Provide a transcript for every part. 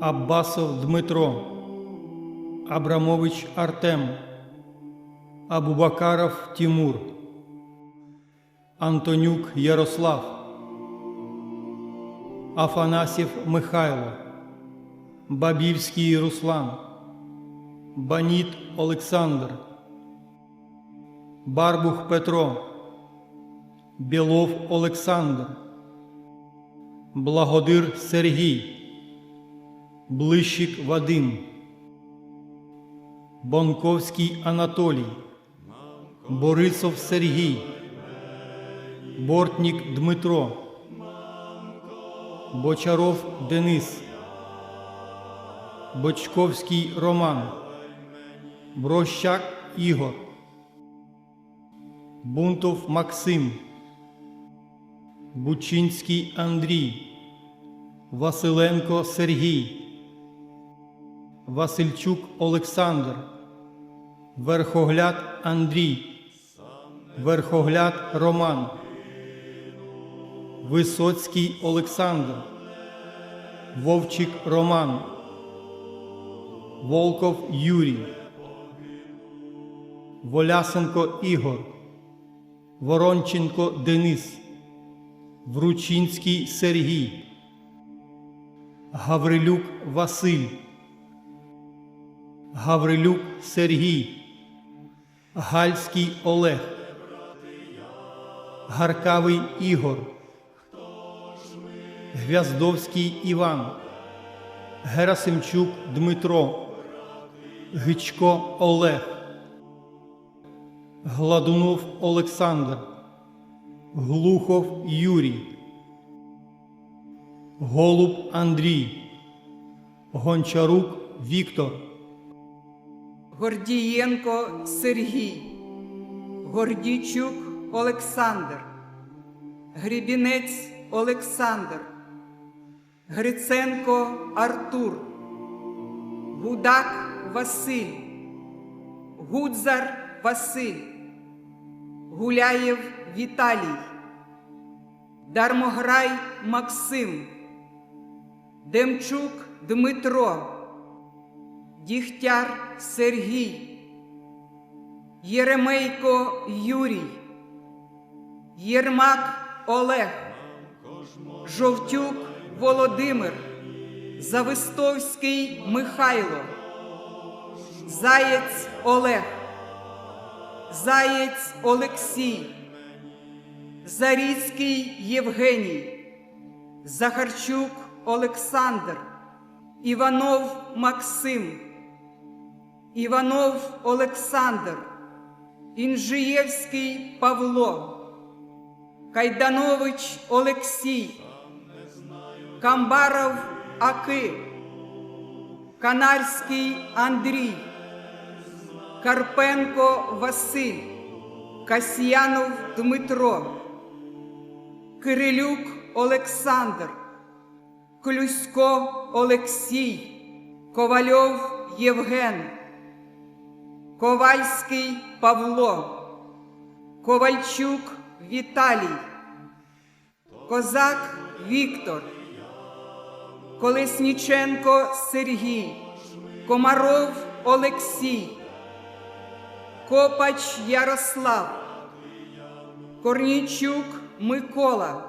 Аббасов Дмитро, Абрамович Артем, Абубакаров Тимур, Антонюк Ярослав, Афанасьев Михайло, Бабівський Руслан, Баніт Олександр, Барбух Петро, Білов Олександр, Благодир Сергій, Блищик Вадим, Бонковський Анатолій, Борисов Сергій, Бортнік Дмитро, Бочаров Денис, Бочковський Роман, Брощак Ігор, Бунтов Максим, Бучинський Андрій, Василенко Сергій, Васильчук Олександр, Верхогляд Андрій, Верхогляд Роман, Висоцький Олександр, Вовчик Роман, Волков Юрій, Волясенко Ігор, Воронченко Денис, Вручинський Сергій, Гаврилюк Василь, Гаврилюк Сергій, Гальський Олег, Гаркавий Ігор, Гвяздовський Іван, Герасимчук Дмитро, Гичко Олег, Гладунов Олександр, Глухов Юрій, Голуб Андрій, Гончарук Віктор, Гордієнко Сергій, Гордійчук Олександр, Грібінець Олександр, Гриценко Артур, Гудак Василь, Гудзар Василь, Гуляєв Віталій, Дармограй Максим, Демчук Дмитро. Дігтяр Сергій, Єремейко Юрій, Єрмак Олег, Жовтюк Володимир, Завистовський Михайло, Заєць Олег, Заєць Олексій, Заріцький Євгеній, Захарчук Олександр, Іванов Максим. Іванов Олександр, Інжиєвський Павло, Кайданович Олексій, Камбаров Аки, Канарський Андрій, Карпенко Василь, Касьянов Дмитро, Кирилюк Олександр, Клюсько Олексій, Ковальов Євген. Ковальський Павло, Ковальчук Віталій, Козак Віктор, Колесніченко Сергій, Комаров Олексій, Копач Ярослав, Корнійчук Микола,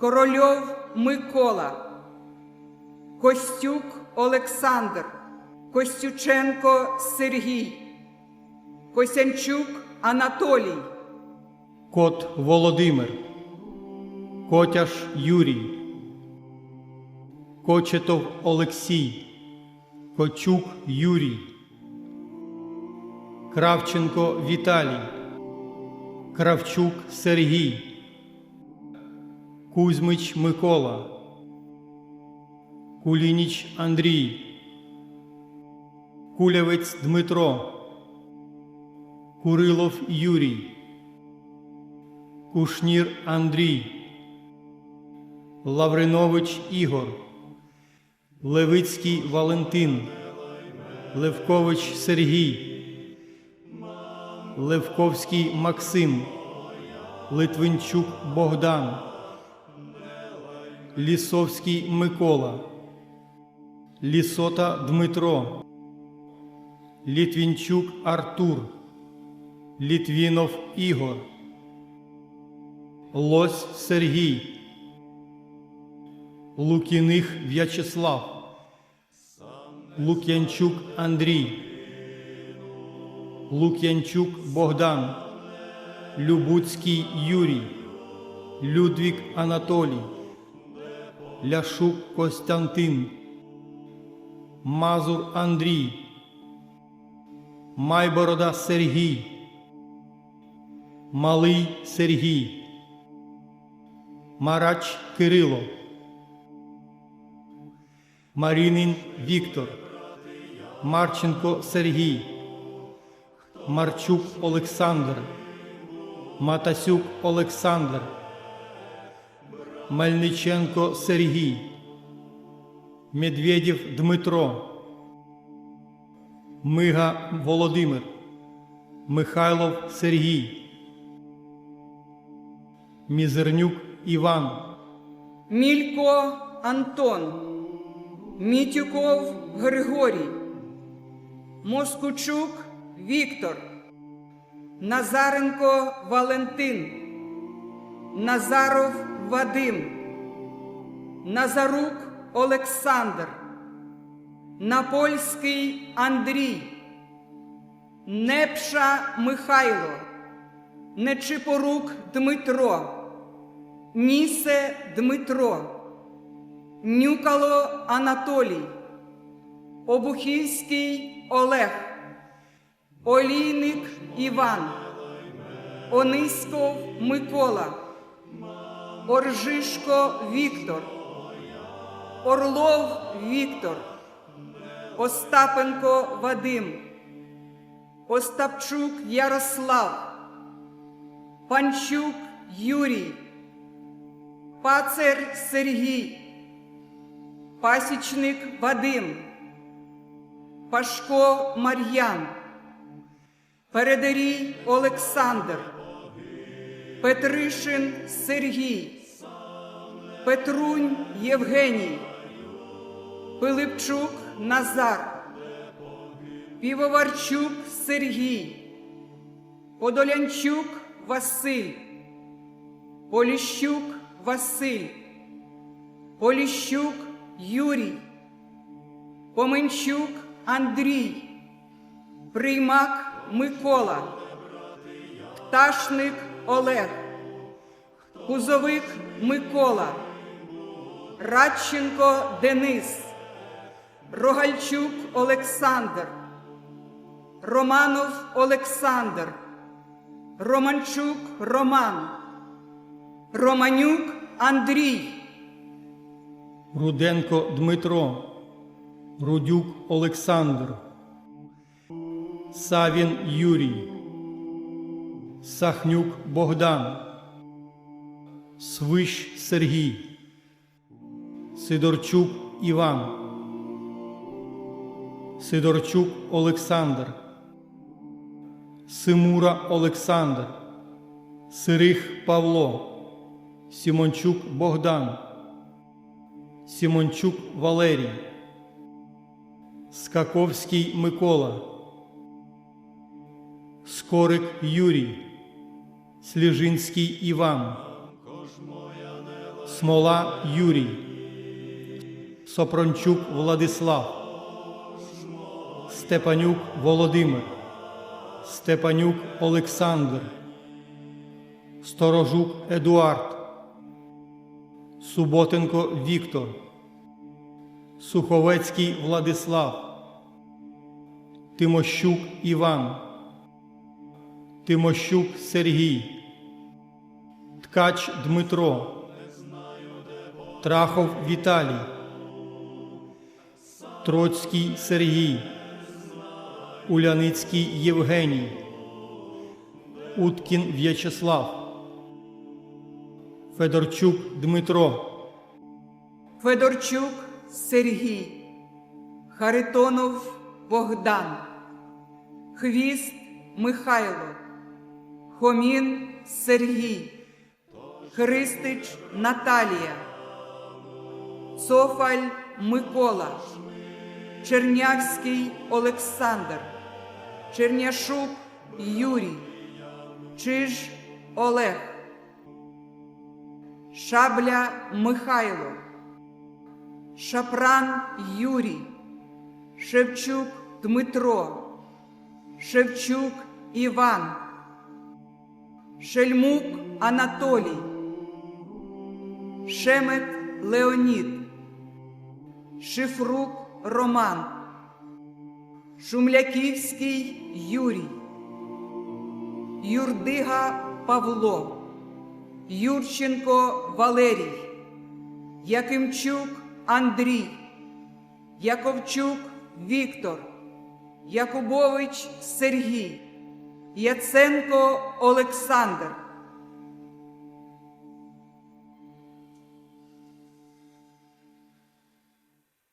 Корольов Микола, Костюк Олександр. Костюченко Сергій, Косянчук Анатолій, Кот Володимир, Котяш Юрій, Кочетов Олексій, Кочук Юрій, Кравченко Віталій, Кравчук Сергій, Кузьмич Микола, Кулініч Андрій. Кулявець Дмитро, Курилов Юрій, Кушнір Андрій, Лавринович Ігор, Левицький Валентин, Левкович Сергій, Левковський Максим, Литвинчук Богдан, Лісовський Микола, Лісота Дмитро, Літвінчук Артур, Літвінов Ігор, Лось Сергій, Лукіних В'ячеслав, Лук'янчук Андрій, Лук'янчук Богдан, Любуцький Юрій, Людвік Анатолій, Ляшук Костянтин, Мазур Андрій, Майборода Сергій, Малий Сергій, Марач Кирило, Марінин Віктор, Марченко Сергій, Марчук Олександр, Матасюк Олександр, Мельниченко Сергій, Медведєв Дмитро, Мига Володимир, Михайлов Сергій, Мізернюк Іван, Мілько Антон, Мітюков Григорій, Москучук Віктор, Назаренко Валентин, Назаров Вадим, Назарук Олександр, Напольський Андрій, Непша Михайло, Нечипорук Дмитро, Нісе Дмитро, Нюкало Анатолій, Обухівський Олег, Олійник Іван, Ониськов Микола, Оржишко Віктор, Орлов Віктор, Остапенко Вадим, Остапчук Ярослав, Панчук Юрій, Пацер Сергій, Пасічник Вадим, Пашко Мар'ян, Передарій Олександр, Петришин Сергій, Петрунь Євгеній, Пилипчук Назар, Півоварчук Сергій, Подолянчук Василь, Поліщук Василь, Поліщук Юрій, Поменчук Андрій, Приймак Микола, Пташник Олег, Кузовик Микола, Радченко Денис, Рогальчук Олександр, Романов Олександр, Романчук Роман, Романюк Андрій, Руденко Дмитро, Рудюк Олександр, Савін Юрій, Сахнюк Богдан, Свищ Сергій, Сидорчук Іван, Сидорчук Олександр, Симура Олександр, Сирих Павло, Сімончук Богдан, Сімончук Валерій, Скаковський Микола, Скорик Юрій, Сліжинський Іван, Смола Юрій, Сопрончук Владислав, Степанюк Володимир, Степанюк Олександр, Сторожук Едуард, Суботенко Віктор, Суховецький Владислав, Тимощук Іван, Тимощук Сергій, Ткач Дмитро, Трахов Віталій, Троцький Сергій, Уляницький Євгеній, Уткін В'ячеслав, Федорчук Дмитро, Федорчук Сергій, Харитонов Богдан, Хвіст Михайло, Хомін Сергій, Христич Наталія, Софаль Микола, Чернявський Олександр, Черняшук Юрій, Чиж Олег, Шабля Михайло, Шапран Юрій, Шевчук Дмитро, Шевчук Іван, Шельмук Анатолій, Шемет Леонід, Шифрук Роман, Шумляківський Юрій, Юрдига Павло, Юрченко Валерій, Якимчук Андрій, Яковчук Віктор, Якубович Сергій, Яценко Олександр,